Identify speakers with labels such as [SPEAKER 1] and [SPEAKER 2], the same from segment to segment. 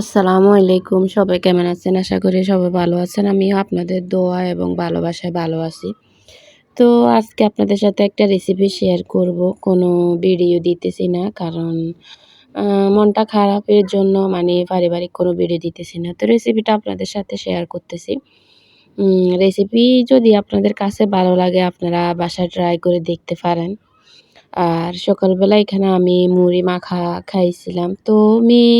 [SPEAKER 1] আসসালামু আলাইকুম, সবাই কেমন আছেন? আশা করি সবাই ভালো আছেন। আমিও আপনাদের দোয়া এবং ভালোবাসায় ভালো আছি। তো আজকে আপনাদের সাথে একটা রেসিপি শেয়ার করব। কোনো ভিডিও দিতেছি না, কারণ মনটা খারাপের জন্য মানে পারিবারিক কোনো ভিডিও দিতেছি না। তো রেসিপিটা আপনাদের সাথে শেয়ার করতেছি। রেসিপি যদি আপনাদের কাছে ভালো লাগে, আপনারা বাসায় ট্রাই করে দেখতে পারেন। আর সকালবেলা এখানে আমি মুড়ি মাখা খাইছিলাম। তো মেয়ে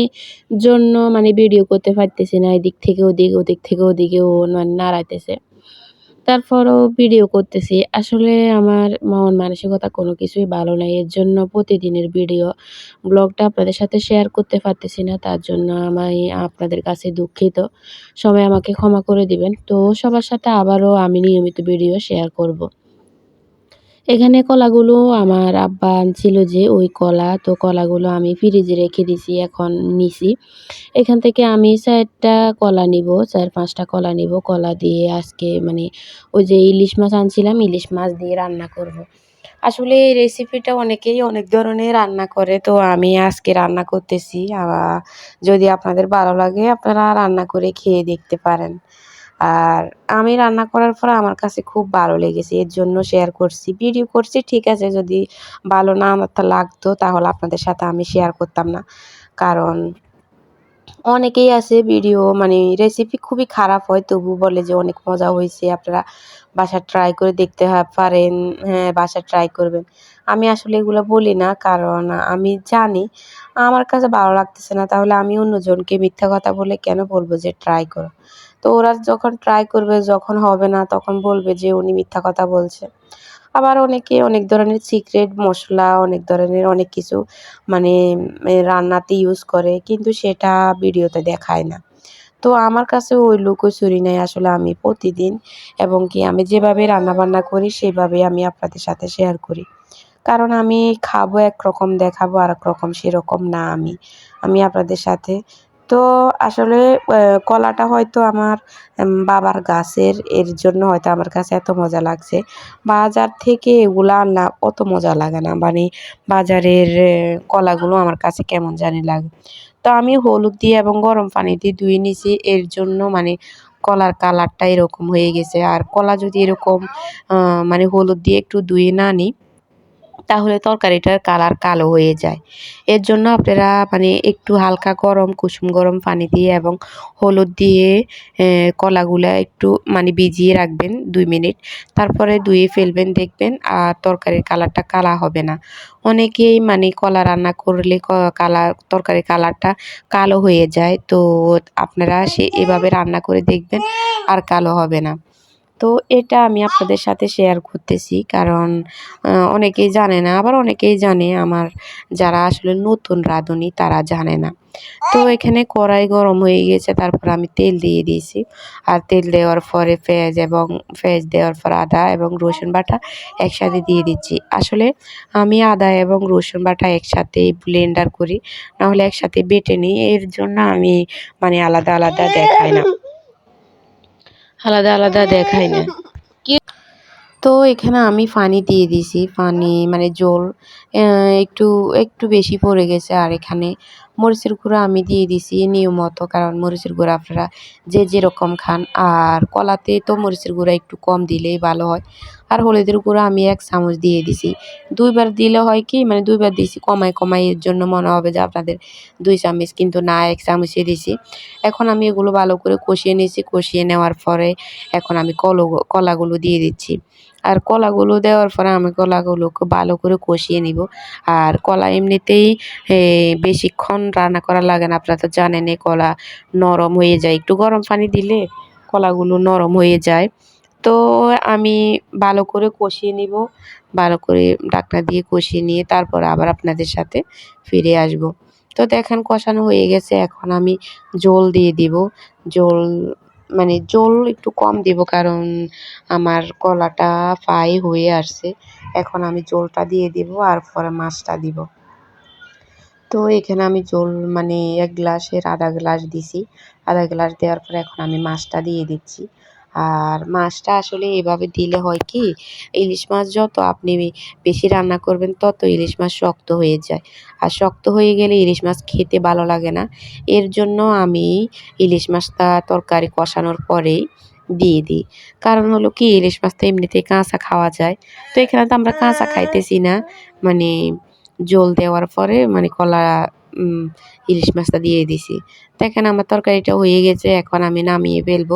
[SPEAKER 1] জন্য মানে ভিডিও করতে পারতেছি না, এদিক থেকে ওদিক ওদিক থেকে ওদিকে ও মানে নাড়াইতেছে। তারপরও ভিডিও করতেছি। আসলে আমার মন মানসিকতা কোনো কিছুই ভালো নাই, এর জন্য প্রতিদিনের ভিডিও ব্লগটা আপনাদের সাথে শেয়ার করতে পারতেছি না, তার জন্য আমি আপনাদের কাছে দুঃখিত। সবাই আমাকে ক্ষমা করে দিবেন। তো সবার সাথে আবারও আমি নিয়মিত ভিডিও শেয়ার করব। এখানে কলাগুলো আমার আব্বা আনছিল যে ওই কলা, তো কলাগুলো আমি ফ্রিজে রেখে দিছি, এখন নিছি এখান থেকে আমি চারটা কলা নিব, চার পাঁচটা কলা নিব, কলা দিয়ে আজকে মানে ওই যে ইলিশ মাছ আনছিলাম, ইলিশ মাছ দিয়ে রান্না করব। আসলে এই রেসিপিটা অনেকেই অনেক ধরনের রান্না করে, তো আমি আজকে রান্না করতেছি যদি আপনাদের ভালো লাগে আপনারা রান্না করে খেয়ে দেখতে পারেন আর আমি রান্না করার পর আমার কাছে খুব ভালো লেগেছে, এর জন্য শেয়ার করছি। ভিডিও করছি, ঠিক আছে, যদি ভালো না আমার লাগতো, তাহলে আপনাদের সাথে আমি শেয়ার করতাম না। কারণ অনেকেই আছে ভিডিও মানে রেসিপি খুবই খারাপ হয়, তবু বলে যে অনেক মজা হয়েছে, আপনারা বাসা ট্রাই করে দেখতে পারেন হ্যাঁ বাসা ট্রাই করবেন। আমি আসলে এগুলো বলি না, কারণ আমি জানি, আমার কাছে ভালো লাগতেছে না, তাহলে আমি অন্যজনকে মিথ্যা কথা বলে কেন বলব যে ট্রাই করো? তো ওরা যখন ট্রাই করবে, যখন হবে না, তখন বলবে যে উনি মিথ্যা কথা বলছে। আবার অনেকে অনেক ধরনের সিক্রেট মশলা, অনেক ধরনের অনেক কিছু মানে রান্নাতে ইউজ করে, কিন্তু সেটা ভিডিওতে দেখায় না। তো আমার কাছে ওই লুকোচুরি নেই আসলে আমি প্রতিদিন এবং কি আমি যেভাবে রান্নাবান্না করি সেভাবে আমি আপনাদের সাথে শেয়ার করি। কারণ আমি খাব একরকম, দেখাবো আর এক রকম, সেরকম না আমি। আমি আপনাদের সাথে তো আসলে কলাটা হয়তো আমার বাবার গাছের, এর জন্য হয়তো আমার কাছে এত মজা লাগছে। বাজার থেকে এগুলা না অত মজা লাগে না। মানে বাজারের কলাগুলো আমার কাছে কেমন জানি লাগে। তো আমি হলুদ দিয়ে এবং গরম পানি দিয়ে ধুয়ে নিছি। এর জন্য মানে কলার কালারটা এরকম হয়ে গেছে। আর কলা যদি এরকম মানে হলুদ দিয়ে একটু ধুয়ে না নিই তাহলে তরকারিটার কালার কালো হয়ে যায়। এর জন্য আপনারা মানে একটু হালকা গরম, কুসুম গরম পানি দিয়ে এবং হলুদ দিয়ে কলাগুলা একটু মানে ভিজিয়ে রাখবেন দুই মিনিট। তারপরে ধুয়ে ফেলবেন, দেখবেন আর তরকারির কালারটা কালা হবে না। অনেকেই মানে কলা রান্না করলে কালার তরকারির কালারটা কালো হয়ে যায়। তো আপনারা সে, এভাবে রান্না করে দেখবেন আর কালো হবে না। তো এটা আমি আপনাদের সাথে শেয়ার করতেছি। কারণ অনেকেই জানে না, আবার অনেকেই জানে, আমার যারা আসলে নতুন রাঁধুনি, তারা জানে না। তো এখানে কড়াই গরম হয়ে গেছে, তারপর আমি তেল দিয়ে দিয়েছি। আর তেল দেওয়ার পরে পেঁয়াজ এবং পেঁয়াজ দেওয়ার পর আদা এবং রসুন বাটা একসাথে দিয়ে দিচ্ছি। আসলে আমি আদা এবং রসুন বাটা একসাথে ব্লেন্ডার করি, নাহলে একসাথে বেটে নিই, এর জন্য আমি মানে আলাদা আলাদা দেখাই না। আলাদা আলাদা দেখায় না। তো এখানে আমি পানি দিয়ে দিছি পানি মানে জল একটু একটু বেশি পড়ে গেছে। আর এখানে মরিচের গুঁড়া আমি দিয়ে দিছি নিয়ম মতো কারণ মরিচের গুঁড়া আপনারা যে যেরকম খান। আর কলাতে তো মরিচের গুঁড়া একটু কম দিলেই ভালো হয়। আর হলুদের গুঁড়া আমি এক চামচ দিয়ে দিছি। দুইবার দিলে হয় কি মানে দুইবার দিছি কমাই কমাই এর জন্য মনে হবে যে আপনাদের দুই চামচ কিন্তু না, এক চামচে দিছি। এখন আমি এগুলো ভালো করে কষিয়ে নিয়েছি, কষিয়ে নেওয়ার পরে এখন আমি কলো, কলাগুলো দিয়ে দিচ্ছি। আর কলাগুলো দেওয়ার পরে আমি কলাগুলোকে ভালো করে কষিয়ে নিব। আর কলা এমনিতেই বেশিক্ষণ রান্না করা লাগে না, আপনারা তো জানেন কলা নরম হয়ে যায়। একটু গরম পানি দিলে কলাগুলো নরম হয়ে যায়। তো আমি ভালো করে কষিয়ে নিব। ভালো করে ডাকনা দিয়ে কষিয়ে নিয়ে তারপর আবার আপনাদের সাথে ফিরে আসব। তো দেখেন কষানো হয়ে গেছে, এখন আমি জল দিয়ে দিব। জল মানে জল একটু কম দিব কারণ আমার কলাটা ফ্রাই হয়ে আসছে। এখন আমি জলটা দিয়ে দিব আর পরে মাছটা দিব। তো এখানে আমি জল মানে এক গ্লাসের আধা গ্লাস দিছি। আধা গ্লাস দেওয়ার পরে এখন আমি মাছটা দিয়ে দিচ্ছি। আর মাছটা আসলে এভাবে দিলে হয় কি, ইলিশ মাছ যত আপনি বেশি রান্না করবেন তত ইলিশ মাছ শক্ত হয়ে যায়। আর শক্ত হয়ে গেলে ইলিশ মাছ খেতে ভালো লাগে না। এর জন্য আমি ইলিশ মাছটা তরকারি কষানোর পরেই দিয়ে দিই। কারণ হলো কি, ইলিশ মাছ তো এমনিতেই কাঁচা খাওয়া যায়। তো এখানে তো আমরা কাঁচা খাইতেছি না। মানে জল দেওয়ার পরে মানে কলা ইলিশ মাছটা দিয়ে দিছি। তো এখানে আমার তরকারিটা হয়ে গেছে, এখন আমি নামিয়ে ফেলব।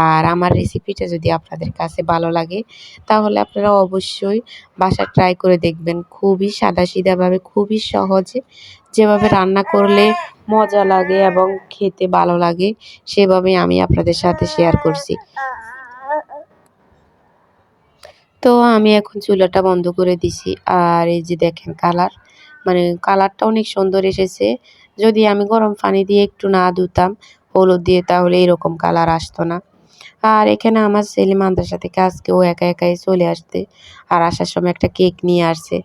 [SPEAKER 1] আর আমার রেসিপিটা যদি আপনাদের কাছে ভালো লাগে, তাহলে আপনারা অবশ্যই বাসা ট্রাই করে দেখবেন। খুবই সাদাসিধাভাবে খুবই সহজে যেভাবে রান্না করলে মজা লাগে এবং খেতে ভালো লাগে সেভাবে আমি আপনাদের সাথে শেয়ার করছি। তো আমি এখন চুলাটা বন্ধ করে দিছি। আর এই যে দেখেন কালার মানে কালারটা অনেক সুন্দর এসেছে। যদি আমি গরম পানি দিয়ে একটু না ধুতাম, হলুদ দিয়ে, তাহলে এরকম কালার আসতো না। আর এখানে আমার ছেলে মাদ্রাসা থেকে আজকে ও একা একাই চলে আসতে আর আসার সময় একটা কেক নিয়ে আসছে।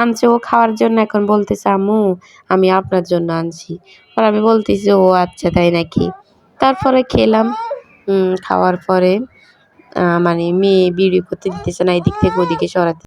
[SPEAKER 1] আনছে ও খাওয়ার জন্য এখন বলতেছে, আম্মু, আমি আপনার জন্য আনছি। আর আমি বলতেছি, ও আচ্ছা তাই নাকি? তারপরে খেলাম। খাওয়ার পরে মানে মেয়ে বিড়ি করতে দিতেছে না, এদিক থেকে ওদিকে সরাতে